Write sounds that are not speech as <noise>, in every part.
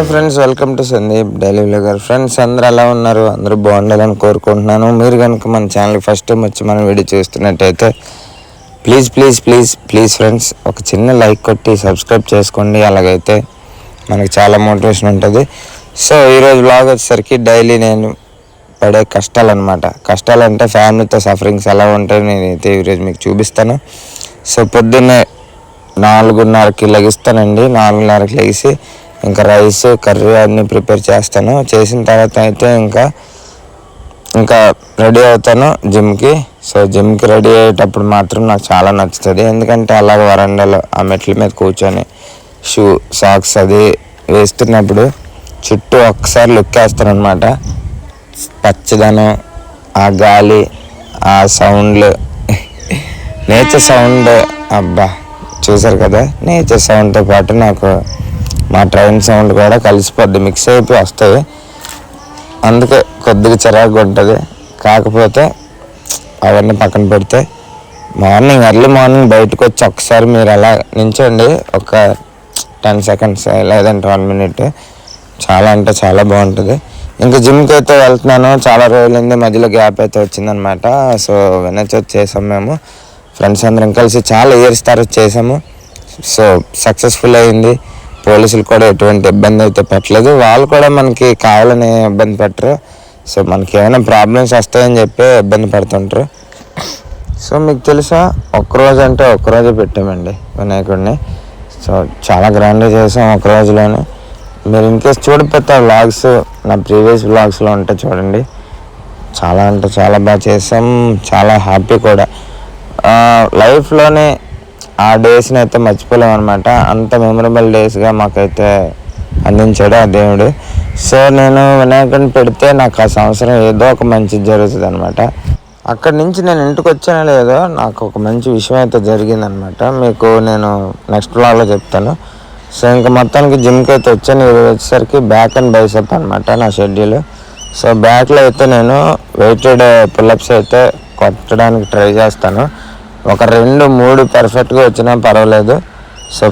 Hi friends welcome to Sandeep daily vlogger. Friends అందరూ ఎలా ఉన్నారు? అందరూ బాగుండాలని కోరుకుంటున్నాను. మీరు కనుక మన ఛానల్ ఫస్ట్ టైం వచ్చి మనం వీడియో చూస్తున్నట్టయితే please please please please friends ఒక చిన్న లైక్ కొట్టి సబ్స్క్రైబ్ చేసుకోండి. అలాగైతే మనకి చాలా మోటివేషన్ ఉంటుంది. సో ఈరోజు బ్లాగ్ వచ్చేసరికి డైలీ నేను పడే కష్టాలు అనమాట కష్టాలు అంటే ఫ్యామిలీతో సఫరింగ్స్ ఎలా ఉంటాయో నేనైతే ఈరోజు మీకు చూపిస్తాను. సో పొద్దున్నే నాలుగున్నరకి లెగిస్తానండి. నాలుగున్నరకి లెగిసి ఇంకా రైస్ కర్రీ అన్నీ ప్రిపేర్ చేస్తాను. చేసిన తర్వాత అయితే ఇంకా ఇంకా రెడీ అవుతాను జిమ్కి. సో జిమ్కి రెడీ అయ్యేటప్పుడు మాత్రం నాకు చాలా నచ్చుతుంది. ఎందుకంటే అలాగ వరండాలో ఆ మెట్ల మీద కూర్చొని షూ సాక్స్ అది వేస్తున్నప్పుడు చుట్టూ ఒక్కసారి లుక్ వేస్తాను అనమాట పచ్చదనం ఆ గాలి ఆ సౌండ్లు. <laughs> నేచర్ సౌండ్ అబ్బా చూసారు కదా? నేచర్ సౌండ్తో పాటు నాకు మా ట్రైన్ సౌండ్ కూడా కలిసిపోద్ది మిక్స్ అయిపోయి వస్తాయి అందుకే కొద్దిగా చిరాకు ఉంటుంది. కాకపోతే అవన్నీ పక్కన పెడితే మార్నింగ్ ఎర్లీ మార్నింగ్ బయటకు వచ్చి ఒకసారి మీరు అలా నించోండి. ఒక టెన్ సెకండ్స్ లేదంటే వన్ మినిట్ చాలా అంటే చాలా బాగుంటుంది. ఇంకా జిమ్కి అయితే వెళ్తున్నాను. చాలా రోజులైంది మధ్యలో గ్యాప్ అయితే వచ్చిందనమాట. సో వినచోత్ చేసాం మేము. ఫ్రెండ్స్ అందరం కలిసి చాలా ఇయర్స్ తర్వాత చేసాము. సో సక్సెస్ఫుల్ అయింది. పోలీసులు కూడా ఎటువంటి ఇబ్బంది అయితే పెట్టలేదు. వాళ్ళు కూడా మనకి కావాలని ఇబ్బంది పెట్టరు. సో మనకి ఏమైనా ప్రాబ్లమ్స్ వస్తాయని చెప్పి ఇబ్బంది పడుతుంటారు. సో మీకు తెలుసా ఒక్కరోజు అంటే ఒక్కరోజే పెట్టామండి వినాయకుడిని. సో చాలా గ్రాండ్గా చేసాం ఒక రోజులోనే మీరు ఇన్కేస్ చూడపోతే వ్లాగ్స్ నా ప్రీవియస్ వ్లాగ్స్లో ఉంటే చూడండి. చాలా అంటే చాలా బాగా చేసాం. చాలా హ్యాపీ కూడా. లైఫ్లోనే ఆ డేస్ని అయితే మర్చిపోలేము అనమాట అంత మెమరబుల్ డేస్గా మాకైతే అందించాడు ఆ దేవుడు. సో నేను వినాయకుడిని పెడితే నాకు ఆ సంవత్సరం ఏదో ఒక మంచి జరుగుతుంది అనమాట అక్కడి నుంచి నేను ఇంటికి వచ్చానో లేదో నాకు ఒక మంచి విషయం అయితే జరిగిందనమాట మీకు నేను నెక్స్ట్ బ్లాగ్లో చెప్తాను. సో ఇంకా మొత్తానికి జిమ్కి అయితే వచ్చాను. ఇది వచ్చేసరికి బ్యాక్ అండ్ బైసెప్ అనమాట నా షెడ్యూల్ సో బ్యాక్లో అయితే నేను వెయిటెడ్ పుల్లప్స్ అయితే కొట్టడానికి ట్రై చేస్తాను. ఒక రెండు మూడు పర్ఫెక్ట్గా వచ్చినా పర్వాలేదు. సో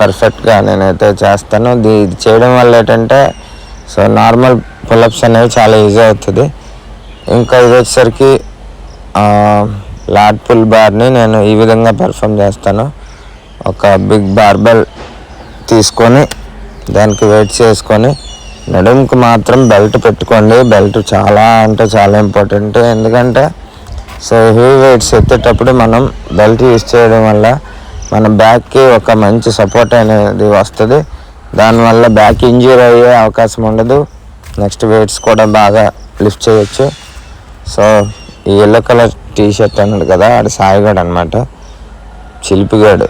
పర్ఫెక్ట్గా నేనైతే చేస్తాను. ఇది చేయడం వల్ల ఏంటంటే సో నార్మల్ పులప్స్ అనేవి చాలా ఈజీ అవుతుంది. ఇంకా ఇది వచ్చేసరికి లాట్ పుల్ బార్ని నేను ఈ విధంగా పెర్ఫామ్ చేస్తాను. ఒక బిగ్ బార్బెల్ తీసుకొని దానికి వెయిట్ చేసుకొని నడుముకి మాత్రం బెల్ట్ పెట్టుకోండి. బెల్ట్ చాలా అంటే చాలా ఇంపార్టెంట్ ఎందుకంటే సో హెవీ వెయిట్స్ ఎత్తేటప్పుడు మనం బెల్ట్ యూజ్ చేయడం వల్ల మన బ్యాక్కి ఒక మంచి సపోర్ట్ అనేది వస్తుంది. దానివల్ల బ్యాక్ ఇంజూరీ అయ్యే అవకాశం ఉండదు. నెక్స్ట్ వెయిట్స్ కూడా బాగా లిఫ్ట్ చేయొచ్చు. సో ఈ ఎల్లో కలర్ టీ షర్ట్ అన్నాడు కదా ఆడ సాయిగాడు అనమాట చిలిపిగాడు.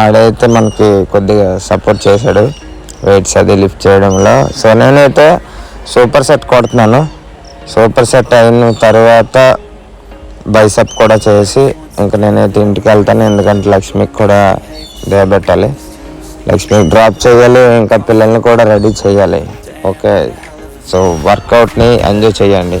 ఆడైతే మనకి కొద్దిగా సపోర్ట్ చేశాడు. వెయిట్స్ అది లిఫ్ట్ చేయడంలో. సో నేనైతే సూపర్ సెట్ కొడుతున్నాను. సూపర్ సెట్ అయిన తర్వాత బైసప్ కూడా చేసి ఇంకా నేనైతే ఇంటికి వెళ్తాను. ఎందుకంటే లక్ష్మికి కూడా దేబెట్టాలి లక్ష్మికి డ్రాప్ చేయాలి ఇంకా పిల్లల్ని కూడా రెడీ చేయాలి. ఓకే. సో వర్కౌట్ని ఎంజాయ్ చేయండి.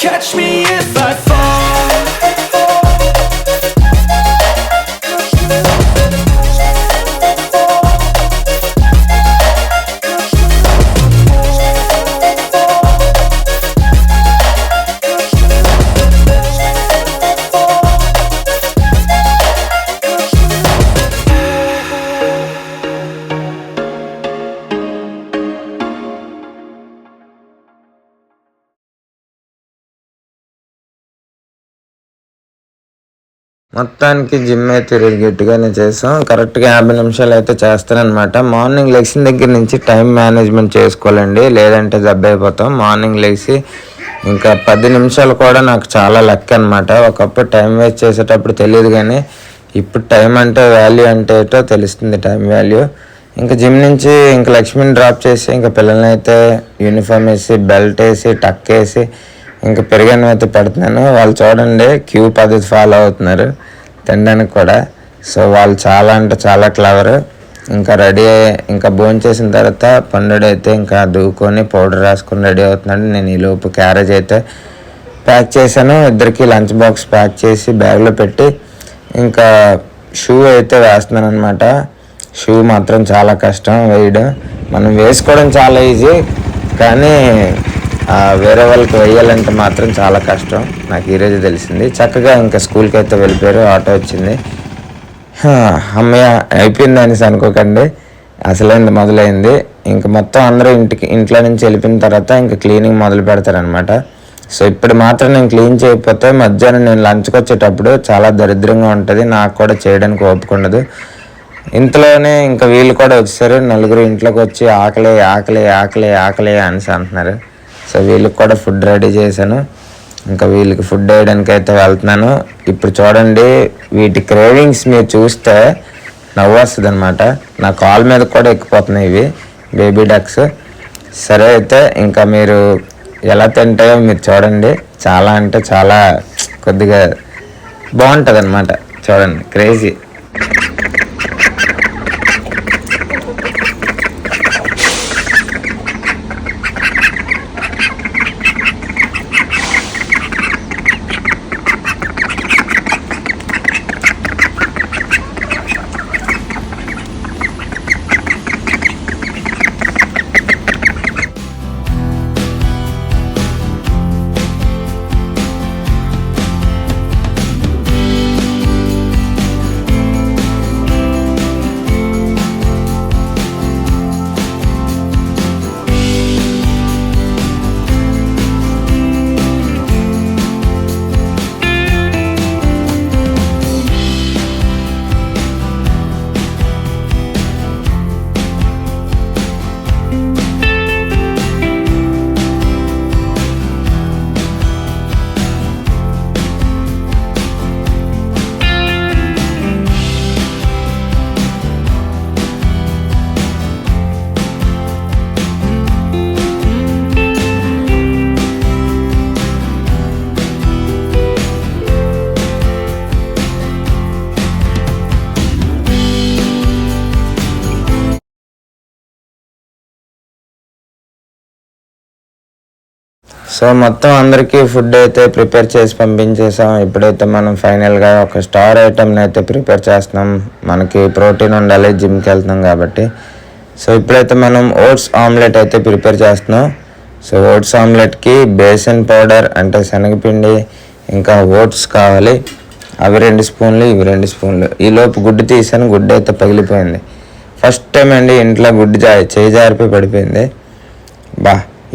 catch me if I fall. మొత్తానికి జిమ్ అయితే ఈరోజు గట్టిగానే చేసాం. కరెక్ట్గా యాభై నిమిషాలు అయితే చేస్తారనమాట మార్నింగ్ లెగ్సిన దగ్గర నుంచి టైం మేనేజ్మెంట్ చేసుకోవాలండి. లేదంటే దెబ్బ అయిపోతాం. మార్నింగ్ లెగ్సి ఇంకా పది నిమిషాలు కూడా నాకు చాలా లెక్క అనమాట ఒకప్పుడు టైం వేస్ట్ చేసేటప్పుడు తెలియదు కానీ ఇప్పుడు టైం అంటే వాల్యూ అంటే ఏంటో తెలుస్తుంది టైం వాల్యూ ఇంకా జిమ్ నుంచి ఇంకా లక్ష్మిని డ్రాప్ చేసి ఇంకా పిల్లల్ని అయితే యూనిఫామ్ వేసి బెల్ట్ వేసి టక్ వేసి ఇంకా పెరిగాను అయితే పెడుతున్నాను. వాళ్ళు చూడండి క్యూ పద్ధతి ఫాలో అవుతున్నారు. తినడానికి కూడా. సో వాళ్ళు చాలా అంటే చాలా క్లవర్ ఇంకా రెడీ ఇంకా భోజనం చేసిన తర్వాత పండుడు అయితే ఇంకా దూకొని పౌడర్ రాసుకొని రెడీ అవుతున్నాడు నేను ఈ లోపు క్యారేజ్ అయితే ప్యాక్ చేశాను. ఇద్దరికి లంచ్ బాక్స్ ప్యాక్ చేసి బ్యాగ్లో పెట్టి ఇంకా షూ అయితే వేస్తున్నాను అనమాట షూ మాత్రం చాలా కష్టం వేయడం. మనం వేసుకోవడం చాలా ఈజీ. కానీ వేరే వాళ్ళకి వేయాలంటే మాత్రం చాలా కష్టం. నాకు ఈరోజు తెలిసింది. చక్కగా ఇంకా స్కూల్కి అయితే వెళ్ళిపోయారు. ఆటో వచ్చింది. అమ్మయ్య అయిపోయింది అనేసి అనుకోకండి. అసలైంది మొదలైంది. ఇంకా మొత్తం అందరూ ఇంటికి ఇంట్లో నుంచి వెళ్ళిపోయిన తర్వాత ఇంకా క్లీనింగ్ మొదలు పెడతారనమాట సో ఇప్పుడు మాత్రం నేను క్లీన్ చేయకపోతే మధ్యాహ్నం నేను లంచ్కి వచ్చేటప్పుడు చాలా దరిద్రంగా ఉంటుంది. నాకు కూడా చేయడానికి ఒప్పుకుండదు ఇంతలోనే ఇంకా వీళ్ళు కూడా వచ్చేసారు. నలుగురు ఇంట్లోకి వచ్చి ఆకలి ఆకలి ఆకలి ఆకలి అనేసి అంటున్నారు. సో వీళ్ళకి కూడా ఫుడ్ రెడీ చేశాను. ఇంకా వీళ్ళకి ఫుడ్ వేయడానికి అయితే వెళ్తున్నాను. ఇప్పుడు చూడండి వీటి క్రేవింగ్స్ మీరు చూస్తే నవ్వు వస్తుంది అనమాట నా కాల్ మీద కూడా ఎక్కిపోతున్నాయి ఇవి బేబీ డక్స్ సరే అయితే ఇంకా మీరు ఎలా తింటాయో మీరు చూడండి. చాలా అంటే చాలా కొద్దిగా బాగుంటుంది అనమాట చూడండి క్రేజీ సో మొత్తం అందరికీ ఫుడ్ అయితే ప్రిపేర్ చేసి పంపించేసాం. ఇప్పుడైతే మనం ఫైనల్గా ఒక స్టార్ ఐటెంని అయితే ప్రిపేర్ చేస్తున్నాం. మనకి ప్రోటీన్ ఉండాలి జిమ్కి వెళ్తున్నాం కాబట్టి. సో ఇప్పుడైతే మనం ఓట్స్ ఆమ్లెట్ అయితే ప్రిపేర్ చేస్తున్నాం. సో ఓట్స్ ఆమ్లెట్కి బేసన్ పౌడర్ అంటే శనగపిండి ఇంకా ఓట్స్ కావాలి. అవి రెండు స్పూన్లు ఇవి రెండు స్పూన్లు. ఈలోపు గుడ్డు తీసాను గుడ్డు అయితే పగిలిపోయింది. ఫస్ట్ టైం అండి ఇంట్లో గుడ్డు జా చేయి జారిపోయి పడిపోయింది. బా.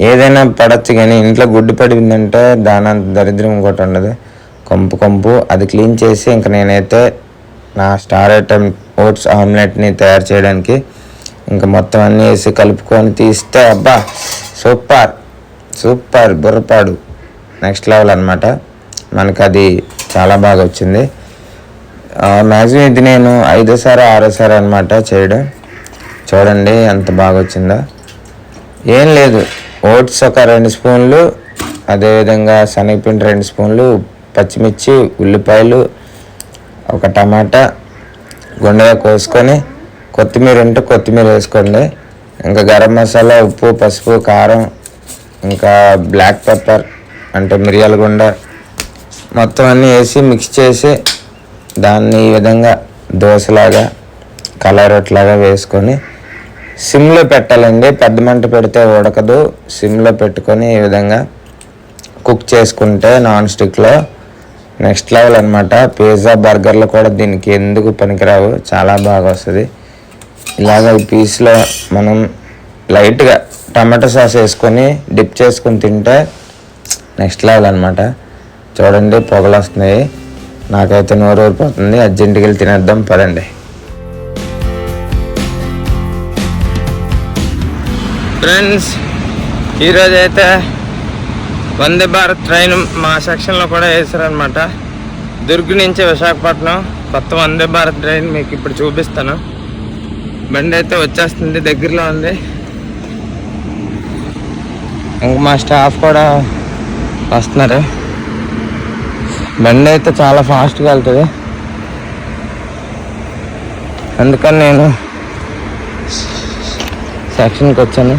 ఏదైనా పడచ్చు కానీ ఇంట్లో గుడ్డు పడిందంటే దాని అంత దరిద్రం ఇంకోటి ఉండదు. కొంపు కొంపు అది క్లీన్ చేసి ఇంకా నేనైతే నా స్టార్ ఐటమ్ ఓట్స్ ఆమ్లెట్ని తయారు చేయడానికి ఇంకా మొత్తం అన్నీ వేసి కలుపుకొని తీస్తే అబ్బా సూపర్ సూపర్ బుర్రపాడు. నెక్స్ట్ లెవెల్ అనమాట మనకు అది చాలా బాగా వచ్చింది. మ్యాక్సిమం ఇది నేను ఐదోసారి ఆరోసారి అనమాట చేయడం. చూడండి ఎంత బాగా వచ్చిందో. ఏం లేదు. ఓట్స్ ఒక రెండు స్పూన్లు అదేవిధంగా శనగపిండి రెండు స్పూన్లు పచ్చిమిర్చి ఉల్లిపాయలు ఒక టమాటా గుండెగా కోసుకొని కొత్తిమీర ఉంటే కొత్తిమీర వేసుకోండి. ఇంకా గరం మసాలా ఉప్పు పసుపు కారం ఇంకా బ్లాక్ పెప్పర్ అంటే మిరియాల గుండ మొత్తం అన్నీ వేసి మిక్స్ చేసి దాన్ని ఈ విధంగా దోశలాగా కలరొట్లాగా వేసుకొని సిమ్లో పెట్టాలండి. పెద్ద మంట పెడితే ఉడకదు. సిమ్లో పెట్టుకొని ఈ విధంగా కుక్ చేసుకుంటే నాన్ స్టిక్లో నెక్స్ట్ లెవెల్ అనమాట పిజ్జా బర్గర్లు కూడా దీనికి ఎందుకు పనికిరావు? చాలా బాగా వస్తుంది. ఇలాగ ఈ పీస్లో మనం లైట్గా టమాటో సాస్ వేసుకొని డిప్ చేసుకొని తింటే నెక్స్ట్ లెవెల్ అనమాట చూడండి పొగలు వస్తున్నాయి. నాకైతే నోరు ఊరిపోతుంది. అర్జెంటుకి వెళ్ళి తినేద్దాం. పదండి. ఫ్రెండ్స్ ఈరోజు అయితే వందే భారత్ ట్రైన్ మా సెక్షన్లో కూడా వేసారనమాట దుర్గ్ నుంచి విశాఖపట్నం కొత్త వందే భారత్ ట్రైన్ మీకు ఇప్పుడు చూపిస్తాను. బండి అయితే వచ్చేస్తుంది దగ్గరలో ఉంది. ఇంక మా స్టాఫ్ కూడా వస్తున్నారు. బండి అయితే చాలా ఫాస్ట్గా వెళ్తుంది. అందుకని నేను సెక్షన్కి వచ్చాను.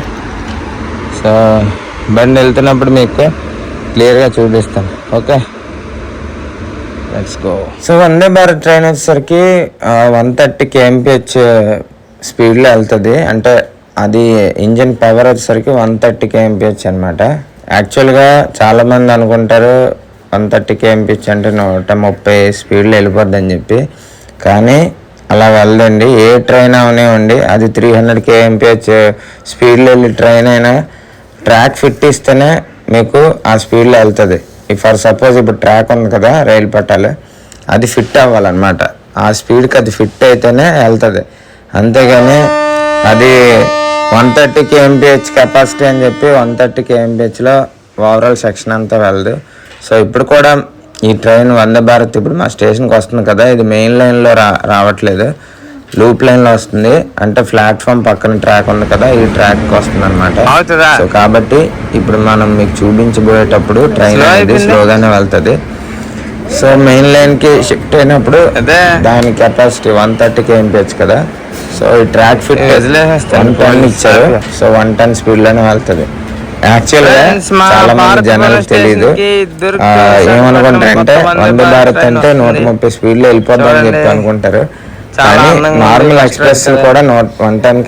సో బండి వెళ్తున్నప్పుడు మీకు క్లియర్గా చూపిస్తాను. Okay? Let's go so Vande Bharat train వచ్చేసరికి one thirty K M P H స్పీడ్లో వెళ్తుంది. అంటే అది ఇంజిన్ పవర్ వచ్చేసరికి one thirty K M P H అనమాట యాక్చువల్గా చాలామంది అనుకుంటారు వన్ థర్టీ కేఎంపిహెచ్ అంటే నూట ముప్పై స్పీడ్లో వెళ్ళిపోద్ది అని చెప్పి. కానీ అలా వెళ్ళండి. ఏ ట్రైన్ అవనివ్వండి అది త్రీ హండ్రెడ్ కేఎంపిహెచ్ స్పీడ్లో వెళ్ళి ట్రైన్ అయినా ట్రాక్ ఫిట్ ఇస్తేనే మీకు ఆ స్పీడ్లో వెళ్తుంది. ఫర్ సపోజ్ ఇప్పుడు ట్రాక్ ఉంది కదా రైలు పట్టాలు అది ఫిట్ అవ్వాలన్నమాట. ఆ స్పీడ్కి అది ఫిట్ అయితేనే వెళ్తుంది. అంతేగాని అది వన్ థర్టీ కేఎంపిహెచ్ కెపాసిటీ అని చెప్పి వన్ థర్టీ కేఎంపిహెచ్లో ఓవరాల్ సెక్షన్ అంతా వెళ్ళదు సో ఇప్పుడు కూడా ఈ ట్రైన్ వందే భారత్ ఇప్పుడు మా స్టేషన్కి వస్తుంది కదా ఇది మెయిన్ లైన్లో రా రావట్లేదు లూప్ లైన్లో వస్తుంది అంటే ప్లాట్ఫామ్ పక్కన ట్రాక్ ఉంది కదా ఈ ట్రాక్కి వస్తుంది అనమాట? సో కాబట్టి ఇప్పుడు మనం మీకు చూపించబోయేటప్పుడు ట్రైన్ అనేది? స్లోగానే వెళ్తుంది సో మెయిన్ లైన్కి షిఫ్ట్ అయినప్పుడు అదే. దాని కెపాసిటీ వన్ థర్టీ కేఎంపిహెచ్ కదా సో ఈ ట్రాక్ ఫిట్. వన్ టన్ ఇచ్చారు సో వన్ టన్ స్పీడ్లోనే వెళ్తుంది యాక్చువల్గా Friends, మా చాలా మంది జనాలకు తెలియదు ఏమనుకుంటారంటే వందే భారత్ అంటే నూట. ముప్పై స్పీడ్లో వెళ్ళిపోద్ది అని చెప్పి. అనుకుంటారు కానీ నార్మల్ ఎక్స్ప్రెస్. కూడా నూట వన్ టెన్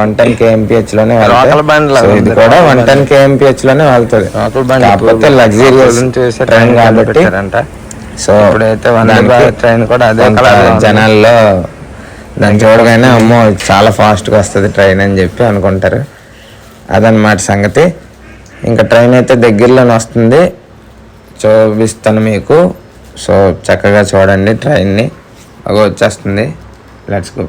వన్ టెన్ కేఎంపిహెచ్లోనే <laughs> ఇది కూడా వన్ టెన్. కేఎంపిహెచ్లోనే వెళ్తుంది కాకపోతే లగ్జరియస్ ట్రైన్ కాబట్టి సో ఇప్పుడైతే వందే భారత్ ట్రైన్ కూడా అదే. జనాల్లో దాన్ని చూడగానే అమ్మో చాలా ఫాస్ట్గా వస్తుంది ట్రైన్ అని చెప్పి అనుకుంటారు అదనమాట సంగతి. ఇంకా ట్రైన్ అయితే దగ్గరలోనే వస్తుంది. చూపిస్తాను మీకు. సో చక్కగా చూడండి ట్రైన్ని. అగో వచ్చేస్తుంది. లెట్స్ గో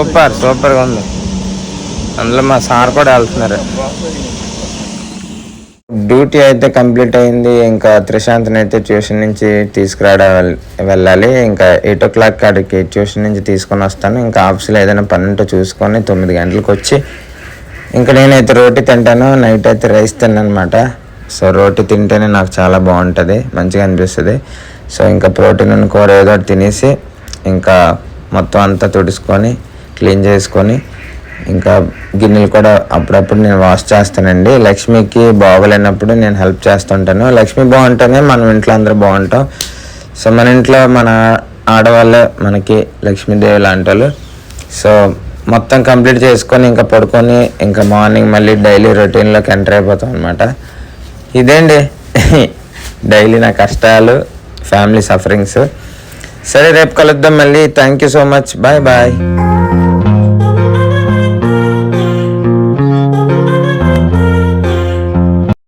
సూపర్ సూపర్గా ఉంది. అందులో మా సార్ కూడా వెళ్తున్నారు. డ్యూటీ అయితే కంప్లీట్ అయింది. ఇంకా త్రిశాంత్ని అయితే ట్యూషన్ నుంచి తీసుకురావడం వెళ్ళాలి. ఇంకా ఎయిట్ ఓ క్లాక్ కాడికి ట్యూషన్ నుంచి తీసుకొని వస్తాను. ఇంకా ఆఫీస్లో ఏదైనా పని ఉంటే చూసుకొని తొమ్మిది గంటలకు వచ్చి ఇంకా నేనైతే రోటీ తింటాను. నైట్ అయితే రైస్ తిన్నానమాట సో రోటీ తింటేనే నాకు చాలా బాగుంటుంది. మంచిగా అనిపిస్తుంది. సో ఇంకా ప్రోటీన్ ఉన్న కూర ఏదో ఒకటి తినేసి ఇంకా మొత్తం అంతా తుడుచుకొని క్లీన్ చేసుకొని ఇంకా గిన్నెలు కూడా అప్పుడప్పుడు నేను వాష్ చేస్తానండి. లక్ష్మికి బాగోలేనప్పుడు నేను హెల్ప్ చేస్తుంటాను. లక్ష్మి బాగుంటేనే మనం ఇంట్లో అందరూ బాగుంటాం. సో మన ఇంట్లో మన ఆడవాళ్ళే మనకి లక్ష్మీదేవి లాంటి వాళ్ళు సో మొత్తం కంప్లీట్ చేసుకొని ఇంకా పడుకొని ఇంకా మార్నింగ్ మళ్ళీ డైలీ రొటీన్లోకి ఎంటర్ అయిపోతాం అనమాట ఇదేండి? <laughs> డైలీ నా కష్టాలు ఫ్యామిలీ సఫరింగ్స్. సరే రేపు కలుద్దాం మళ్ళీ. Thank you so much. Bye bye.